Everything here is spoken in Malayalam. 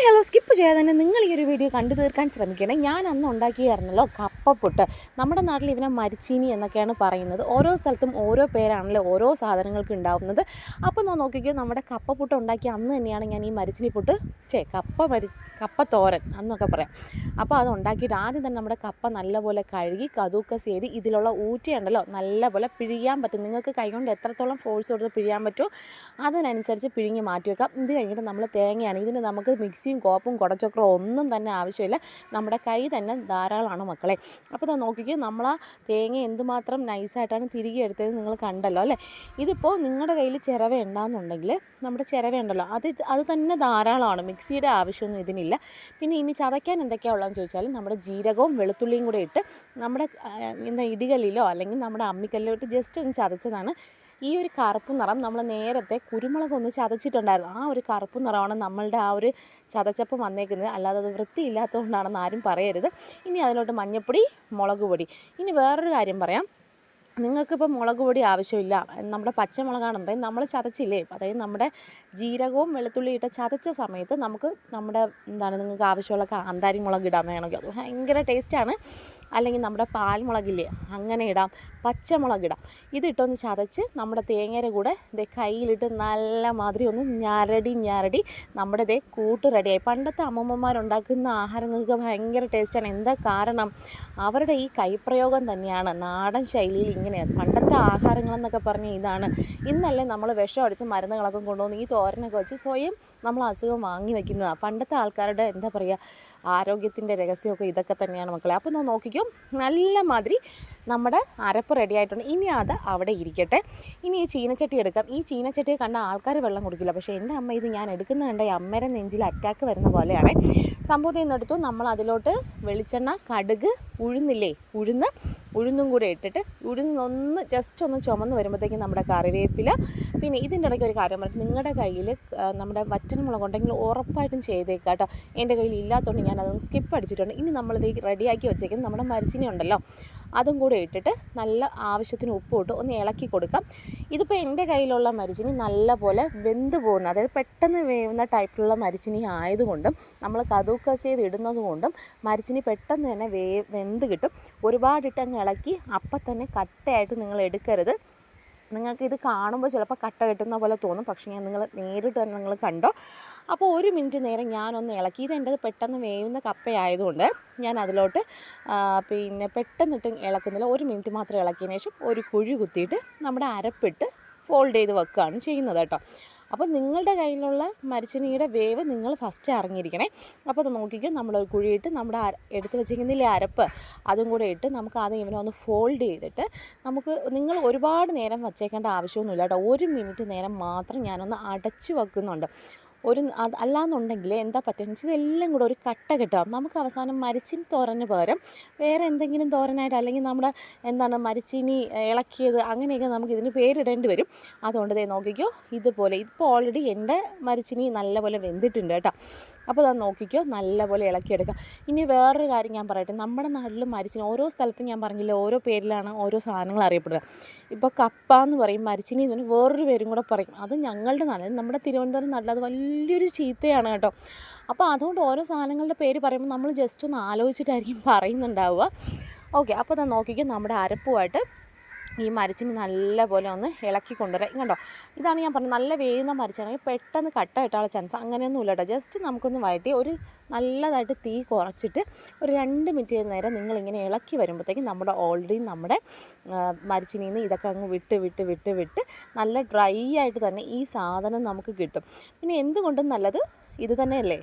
ഹായ് ഹലോ സ്കിപ്പ് ചെയ്യാതെ തന്നെ നിങ്ങൾ ഈ ഒരു വീഡിയോ കണ്ടു തീർക്കാൻ ശ്രമിക്കണേ. ഞാൻ അന്ന് ഉണ്ടാക്കിയായിരുന്നല്ലോ കപ്പപ്പുട്ട്. നമ്മുടെ നാട്ടിൽ ഇവനെ മരിച്ചീനി എന്നൊക്കെയാണ് പറയുന്നത്. ഓരോ സ്ഥലത്തും ഓരോ പേരാണല്ലോ ഓരോ സാധനങ്ങൾക്ക് ഉണ്ടാവുന്നത്. അപ്പോൾ ഞാൻ നോക്കിക്കോ നമ്മുടെ കപ്പപ്പുട്ട് ഉണ്ടാക്കി അന്ന് തന്നെയാണ് ഞാൻ ഈ മരിച്ചിനി പുട്ട് ചേ കപ്പ മരി കപ്പ തോരൻ എന്നൊക്കെ പറയാം. അപ്പോൾ അത് ഉണ്ടാക്കിയിട്ട് ആദ്യം തന്നെ നമ്മുടെ കപ്പ നല്ലപോലെ കഴുകി കതൂക്കസ് ചെയ്ത് ഇതിലുള്ള ഊറ്റയുണ്ടല്ലോ നല്ലപോലെ പിഴിയാൻ പറ്റും. നിങ്ങൾക്ക് കൈകൊണ്ട് എത്രത്തോളം ഫോഴ്സ് കൊടുത്ത് പിഴിയാൻ പറ്റുമോ അതിനനുസരിച്ച് പിഴിഞ്ഞ് മാറ്റി വെക്കാം ഇത് കഴിഞ്ഞിട്ട് നമ്മൾ തേങ്ങയാണ്. ഇതിന് നമുക്ക് മിക്സിയും കോപ്പും കുടച്ചക്രവും ഒന്നും തന്നെ ആവശ്യമില്ല. നമ്മുടെ കൈ തന്നെ ധാരാളമാണ് മക്കളെ. അപ്പോൾ ഇതാ നോക്കിക്കോ നമ്മൾ ആ തേങ്ങ എന്തുമാത്രം നൈസായിട്ടാണ് തിരികെ എടുത്തത് നിങ്ങൾ കണ്ടല്ലോ അല്ലേ? ഇതിപ്പോൾ നിങ്ങളുടെ കയ്യിൽ ചിരവ ഉണ്ടാകുന്നുണ്ടെങ്കിൽ നമ്മുടെ ചിരവ ഉണ്ടല്ലോ അത് അത് തന്നെ ധാരാളമാണ്. മിക്സിയുടെ ആവശ്യമൊന്നും ഇതിനില്ല. പിന്നെ ഇനി ചതയ്ക്കാൻ എന്തൊക്കെയാണ് ഉള്ളതെന്ന് ചോദിച്ചാൽ നമ്മുടെ ജീരകവും വെളുത്തുള്ളിയും കൂടെ ഇട്ട് നമ്മുടെ എന്താ ഇടികല്ലിലോ അല്ലെങ്കിൽ നമ്മുടെ അമ്മിക്കല്ലിലോ ഇട്ട് ജസ്റ്റ് ഒന്ന് ചതച്ചതാണ് ഈ ഒരു കറുപ്പ് നിറം നമ്മൾ നേരത്തെ കുരുമുളക് ഒന്ന് ചതച്ചിട്ടുണ്ടായിരുന്നു. ആ ഒരു കറുപ്പ് നിറമാണ് നമ്മളുടെ ആ ഒരു ചതച്ചപ്പം വന്നേക്കുന്നത്. അല്ലാതെ അത് വൃത്തിയില്ലാത്തതുകൊണ്ടാണെന്ന് ആരും പറയരുത്. ഇനി അതിലോട്ട് മഞ്ഞപ്പൊടി മുളക് പൊടി. ഇനി വേറൊരു കാര്യം പറയാം. നിങ്ങൾക്കിപ്പോൾ മുളക് പൊടി ആവശ്യമില്ല നമ്മുടെ പച്ചമുളകാണെന്നുണ്ടെങ്കിൽ നമ്മൾ ചതച്ചില്ലേ? അതായത് നമ്മുടെ ജീരകവും വെളുത്തുള്ളി ഇട്ട ചതച്ച സമയത്ത് നമുക്ക് നമ്മുടെ എന്താണ് നിങ്ങൾക്ക് ആവശ്യമുള്ള കാന്താരി മുളക് ഇടാൻ വേണമെങ്കിൽ അത് ഭയങ്കര ടേസ്റ്റാണ്. അല്ലെങ്കിൽ നമ്മുടെ പാൽമുളകില്ലേ അങ്ങനെ ഇടാം പച്ചമുളക് ഇടാം. ഇതിട്ടൊന്ന് ചതച്ച് നമ്മുടെ തേങ്ങയുടെ കൂടെ ഇതേ കയ്യിലിട്ട് നല്ല മാതിരി ഒന്ന് ഞരടി ഞരടി നമ്മുടെ ഇതേ കൂട്ട് റെഡിയായി. പണ്ടത്തെ അമ്മമ്മമാരുണ്ടാക്കുന്ന ആഹാരങ്ങൾക്ക് ഭയങ്കര ടേസ്റ്റാണ്. എന്താ കാരണം? അവരുടെ ഈ കൈപ്രയോഗം തന്നെയാണ്. നാടൻ ശൈലിയിൽ ഇങ്ങനെയാണ് പണ്ടത്തെ ആഹാരങ്ങളെന്നൊക്കെ പറഞ്ഞാൽ ഇതാണ്. ഇന്നല്ലേ നമ്മൾ വിഷം അടിച്ച് മരുന്നുകളൊക്കെ കൊണ്ടുവന്ന് ഈ തോരനൊക്കെ വെച്ച് സ്വയം നമ്മൾ അസുഖം വാങ്ങി വെക്കുന്നതാണ് പണ്ടത്തെ ആൾക്കാരുടെ എന്താ പറയുക ആരോഗ്യത്തിന്റെ രഹസ്യമൊക്കെ ഇതൊക്കെ തന്നെയാണ് മക്കളെ. അപ്പോൾ ഒന്ന് നോക്കിക്കും. നല്ല മാതിരി നമ്മുടെ അരപ്പ് റെഡി ആയിട്ടുണ്ട്. ഇനി അത് അവിടെ ഇരിക്കട്ടെ. ഇനി ഈ ചീനച്ചട്ടി എടുക്കാം. ഈ ചീനച്ചട്ടിയെ കണ്ട ആൾക്കാർ വെള്ളം കുടിക്കില്ല. പക്ഷേ എന്റെ അമ്മ ഇത് ഞാൻ എടുക്കുന്ന കണ്ട ഈ അമ്മേരെ നെഞ്ചിൽ അറ്റാക്ക് വരുന്ന പോലെയാണ്. സംഭവത്തിൽ നിന്നെടുത്തു നമ്മൾ അതിലോട്ട് വെളിച്ചെണ്ണ കടുക് ഉഴുന്നില്ലേ? ഉഴുന്ന് ഉഴുന്നും കൂടെ ഇട്ടിട്ട് ഉഴുന്നൊന്ന് ജസ്റ്റ് ഒന്ന് ചുമന്ന് വരുമ്പോഴത്തേക്കും നമ്മുടെ കറിവേപ്പില. പിന്നെ ഇതിന്റെ ഇടയ്ക്ക് ഒരു കാര്യം പറഞ്ഞു നിങ്ങളുടെ കയ്യിൽ നമ്മുടെ വറ്റൻമുളക് ഉണ്ടെങ്കിൽ ഉറപ്പായിട്ടും ചെയ്തേക്കാം കേട്ടോ. എന്റെ കയ്യിൽ ഇല്ലാത്തതുകൊണ്ട് ഞാൻ അതൊന്ന് സ്കിപ്പ് അടിച്ചിട്ടുണ്ട്. ഇനി നമ്മളിത് റെഡിയാക്കി വെച്ചേക്കുന്നത് നമ്മുടെ മരച്ചിനി ഉണ്ടല്ലോ അതും കൂടെ ഇട്ടിട്ട് നല്ല ആവശ്യത്തിന് ഉപ്പ് ഇട്ട് ഒന്ന് ഇളക്കി കൊടുക്കാം. ഇതിപ്പോൾ എന്റെ കയ്യിലുള്ള മരിച്ചിനി നല്ലപോലെ വെന്ത് പോകുന്ന. അതായത് പെട്ടെന്ന് വേവുന്ന ടൈപ്പിലുള്ള മരിച്ചിനി ആയതുകൊണ്ടും നമ്മൾ കതൂക്കസ് ചെയ്ത് ഇടുന്നത് കൊണ്ടും മരിച്ചിനി പെട്ടെന്ന് തന്നെ വേ വെന്ത് കിട്ടും. ഒരുപാടിട്ട് അങ്ങ് ഇളക്കി അപ്പം തന്നെ കട്ടയായിട്ട് നിങ്ങൾ എടുക്കരുത്. നിങ്ങൾക്ക് ഇത് കാണുമ്പോൾ ചിലപ്പോൾ കട്ട കെട്ടുന്ന പോലെ തോന്നും. പക്ഷേ ഞാൻ നിങ്ങൾ നേരിട്ട് തന്നെ നിങ്ങൾ കണ്ടോ? അപ്പോൾ ഒരു മിനിറ്റ് നേരം ഞാനൊന്ന് ഇളക്കി. ഇത് എന്റെ പെട്ടെന്ന് വേവുന്ന കപ്പയായതുകൊണ്ട് ഞാൻ അതിലോട്ട് പിന്നെ പെട്ടെന്നിട്ട് ഇളക്കുന്നില്ല ഒരു മിനിറ്റ് മാത്രം ഇളക്കിയതിന് ശേഷം ഒരു കുഴി കുത്തിയിട്ട് നമ്മുടെ അരപ്പിട്ട് ഫോൾഡ് ചെയ്ത് വെക്കുകയാണ് ചെയ്യുന്നത് കേട്ടോ. അപ്പോൾ നിങ്ങളുടെ കയ്യിലുള്ള മരിച്ചനിയുടെ വേവ് നിങ്ങൾ ഫസ്റ്റ് അറിഞ്ഞിരിക്കണേ. അപ്പോൾ അത് നോക്കിക്കോ നമ്മൾ കുഴിയിട്ട് നമ്മുടെ എടുത്ത് വെച്ചിരിക്കുന്നില്ലേ അരപ്പ് അതും കൂടെ ഇട്ട് നമുക്ക് അത് ഇവനെ ഒന്ന് ഫോൾഡ് ചെയ്തിട്ട് നമുക്ക് നിങ്ങൾ ഒരുപാട് നേരം വച്ചേക്കേണ്ട ആവശ്യമൊന്നുമില്ല കേട്ടോ. ഒരു മിനിറ്റ് നേരം മാത്രം ഞാനൊന്ന് അടച്ചു വെക്കുന്നുണ്ട്. ഒരു അത് അല്ലാന്നുണ്ടെങ്കിൽ എന്താ പറ്റുക ഇതെല്ലാം കൂടെ ഒരു കട്ട കിട്ടുക. നമുക്ക് അവസാനം മരിച്ചിനി തോരന് പകരം വേറെ എന്തെങ്കിലും തോരനായിട്ട് അല്ലെങ്കിൽ നമ്മുടെ എന്താണ് മരിച്ചിനി ഇളക്കിയത് അങ്ങനെയൊക്കെ നമുക്ക് ഇതിന് പേരിടേണ്ടി വരും. അതുകൊണ്ട് ദേ നോക്കിക്കോ ഇതുപോലെ ഇപ്പോൾ ഓൾറെഡി എന്റെ മരിച്ചിനി നല്ലപോലെ വെന്തിട്ടുണ്ട് കേട്ടോ. അപ്പോൾ അത് നോക്കിക്കോ നല്ലപോലെ ഇളക്കിയെടുക്കാം ഇനി വേറൊരു കാര്യം ഞാൻ പറയട്ടെ. നമ്മുടെ നാട്ടിൽ മരിച്ചിനി ഓരോ സ്ഥലത്തും ഞാൻ പറഞ്ഞില്ല ഓരോ പേരിലാണ് ഓരോ സാധനങ്ങൾ അറിയപ്പെടുക. ഇപ്പോൾ കപ്പ എന്ന് പറയും മരിച്ചിനി എന്ന് വേറൊരു പേരും കൂടെ പറയും. അത് ഞങ്ങളുടെ നാട് നമ്മുടെ തിരുവനന്തപുരം നാട്ടിൽ അത് വലിയൊരു ചീത്തയാണ് കേട്ടോ. അപ്പോൾ അതുകൊണ്ട് ഓരോ സാധനങ്ങളുടെ പേര് പറയുമ്പോൾ നമ്മൾ ജസ്റ്റ് ഒന്ന് ആലോചിച്ചിട്ടായിരിക്കും പറയുന്നുണ്ടാവുക. ഓക്കെ അപ്പോൾ ഞാൻ നോക്കിക്കും നമ്മുടെ അരപ്പുമായിട്ട് ഈ മരിച്ചിനി നല്ലപോലെ ഒന്ന് ഇളക്കി കൊണ്ടുവരാം. കണ്ടോ ഇതാണ് ഞാൻ പറഞ്ഞത്. നല്ല വേവുന്ന മരിച്ചാണെങ്കിൽ പെട്ടെന്ന് കട്ടായിട്ടുള്ള ചാൻസ് അങ്ങനെയൊന്നും ഇല്ല കേട്ടോ ജസ്റ്റ് നമുക്കൊന്ന് വഴറ്റി ഒരു നല്ലതായിട്ട് തീ കുറച്ചിട്ട് ഒരു രണ്ട് മിനിറ്റ് നേരം നിങ്ങളിങ്ങനെ ഇളക്കി വരുമ്പോഴത്തേക്കും നമ്മുടെ ഓൾറെഡി നമ്മുടെ മരച്ചിനിൽ നിന്ന് ഇതൊക്കെ അങ്ങ് വിട്ട് വിട്ട് വിട്ട് വിട്ട് നല്ല ഡ്രൈ ആയിട്ട് തന്നെ ഈ സാധനം നമുക്ക് കിട്ടും. പിന്നെ എന്തുകൊണ്ടും നല്ലത് ഇത് തന്നെയല്ലേ?